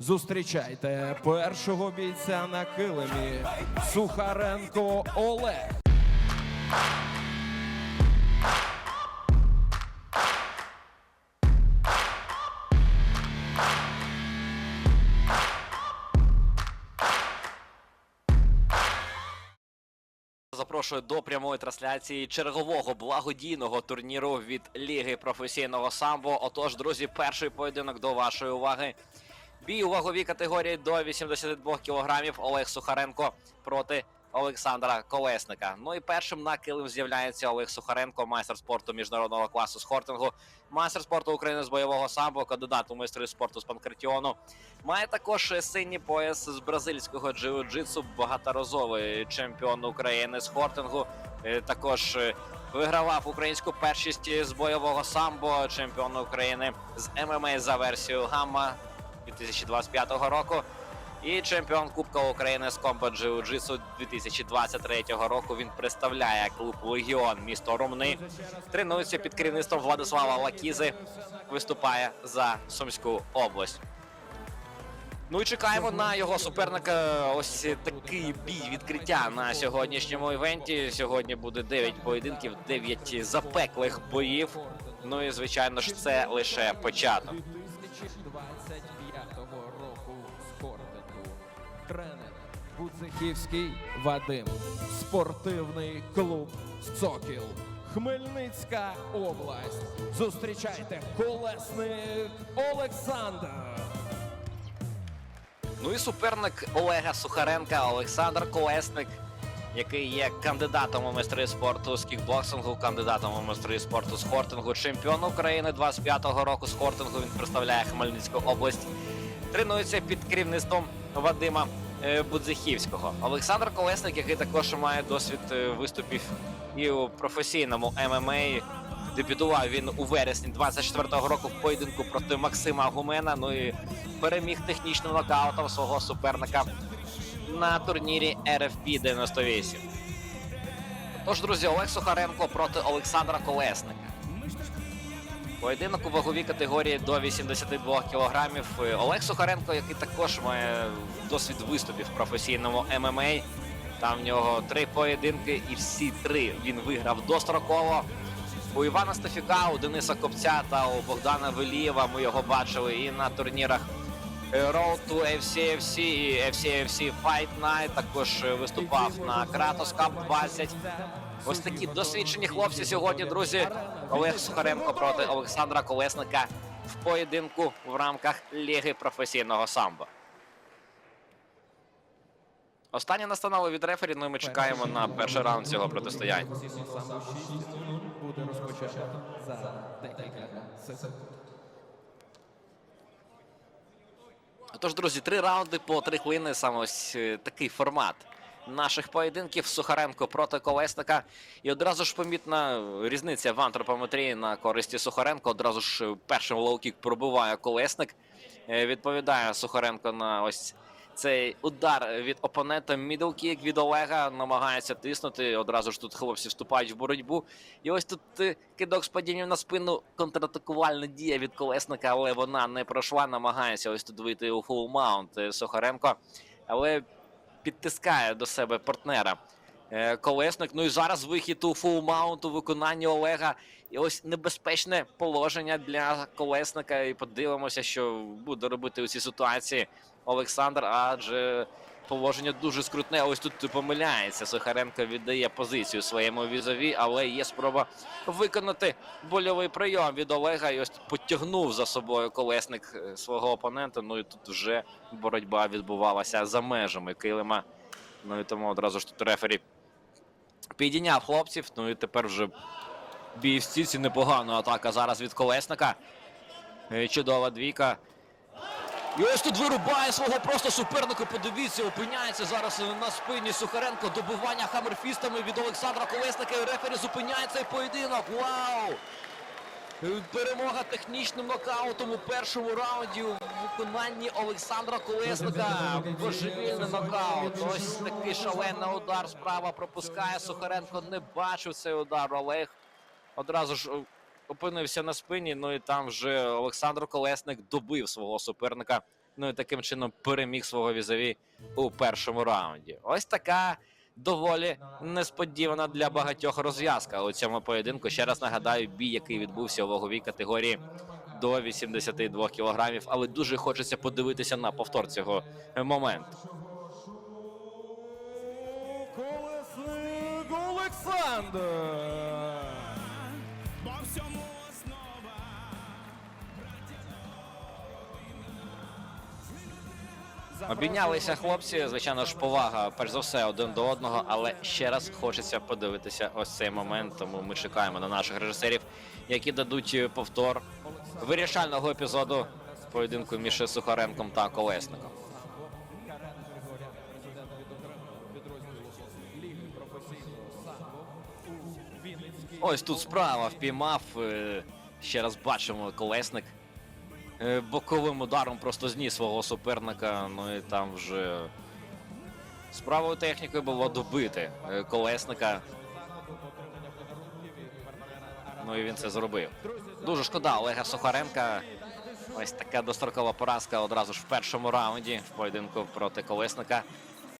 Зустрічайте першого бійця на килимі Сухаренко Олег. Запрошую до прямої трансляції чергового благодійного турніру від Ліги професійного самбо. Отож, друзі, перший поєдинок до вашої уваги. Бій у ваговій категорії до 82 кілограмів Олег Сухаренко проти Олександра Колесника. Ну і першим на килим з'являється Олег Сухаренко, майстер спорту міжнародного класу з хортингу, майстер спорту України з бойового самбо, кандидат у майстри спорту з панкратіону. Має також синій пояс з бразильського джиу-джитсу, багаторазовий чемпіон України з хортингу. Е, Також е, вигравав українську першість з бойового самбо, чемпіон України з ММА за версією Гамма 2025 року. І чемпіон Кубка України з комбо джиу-джитсу 2023 року. Він представляє клуб Легіон місто Ромни. Тренується під керівництвом Владислава Лакізи. Виступає за Сумську область. Ну і чекаємо на його суперника. Ось такий бій відкриття на сьогоднішньому івенті. Сьогодні буде 9 поєдинків, 9 запеклих боїв. Ну і звичайно ж, це лише початок. Буцехівський Вадим. Спортивний клуб Цокіл. Хмельницька область. Зустрічайте колесник Олександр. Ну і суперник Олега Сухаренка Олександр Колесник, який є кандидатом у майстри спорту з кікбоксингу, кандидатом у майстри спорту з хортингу, чемпіон України 25-го року з хортингу. Він представляє Хмельницьку область. Тренується під керівництвом Вадима Будзихівського. Олександр Колесник, який також має досвід е, виступів і у професійному ММА. Дебютував він у вересні 24-го року в поєдинку проти Максима Гумена. Ну і переміг технічним нокаутом свого суперника на турнірі RFP 98. Тож, друзі, Олег Сухаренко проти Олександра Колесника. Поєдинок у ваговій категорії до 82 кілограмів. Олег Сухаренко, який також має досвід виступів в професійному ММА. Там в нього три поєдинки, і всі три він виграв достроково. У Івана Стефіка, у Дениса Копця та у Богдана Велієва ми його бачили і на турнірах Road to FCFC і FCFC Fight Night. Також виступав на Kratos Cup 20. Ось такі досвідчені хлопці сьогодні, друзі. Олег Сухаренко проти Олександра Колесника в поєдинку в рамках Ліги професійного самбо. Останні настанови від рефері, ну і ми чекаємо на перший раунд цього протистояння. Буде розпочато за декілька секунд. Тож, друзі, три раунди по три хвилини. Саме ось е, такий формат наших поєдинків. Сухаренко проти Колесника. І одразу ж помітна різниця в антропометрії на користі Сухаренко. Одразу ж першим лоу-кік пробиває Колесник. Е, Відповідає Сухаренко на ось цей удар від опонента. Мідлкік від Олега намагається тиснути. Одразу ж тут хлопці вступають в боротьбу. І ось тут е, кидок з падінням на спину. Контратакувальна дія від колесника, але вона не пройшла. Намагається ось тут вийти у фул маунт е, Сухаренко, але підтискає до себе партнера. е, Колесник. Ну і зараз вихід у фулмаунту виконання Олега. І ось небезпечне положення для колесника. І подивимося, що буде робити у цій ситуації Олександр, адже положення дуже скрутне. Ось тут помиляється. Сухаренко віддає позицію своєму візові, але є спроба виконати больовий прийом від Олега. І ось тут потягнув за собою колесник е, свого опонента. Ну і тут вже боротьба відбувалася за межами килима. Ну і тому одразу ж тут рефері підійняв хлопців. Ну і тепер вже бій в стільці непогана атака зараз від колесника. Е, Чудова двійка. І ось тут вирубає свого просто суперника. Подивіться, опиняється зараз на спині Сухаренко. Добивання хамерфістами від Олександра Колесника. І рефері зупиняє цей поєдинок. Вау! Перемога технічним нокаутом у першому раунді у виконанні Олександра Колесника. Божевільний нокаут. Ось такий шалений удар. Справа пропускає. Сухаренко не бачив цей удар. Олег одразу ж опинився на спині. Ну і там вже Олександр Колесник добив свого суперника Ну і таким чином переміг свого візові у першому раунді. Ось така доволі несподівана для багатьох розв'язка у цьому поєдинку. Ще раз нагадаю, бій, який відбувся у ваговій категорії до 82 кілограмів, але дуже хочеться подивитися на повтор цього моменту. Олександр. Обійнялися хлопці. Звичайно ж, повага, перш за все, один до одного. Але ще раз хочеться подивитися ось цей момент. Тому ми чекаємо на наших режисерів, які дадуть повтор вирішального епізоду поєдинку між Сухаренком та Колесником. Ось тут справа впіймав. е, Ще раз бачимо колесник. Е, Боковим ударом просто зніс свого суперника. Ну і там вже з правою технікою було добити е, колесника. Ну і він це зробив. Дуже шкода Олега Сухаренка. Ось така дострокова поразка одразу ж в першому раунді в поєдинку проти колесника.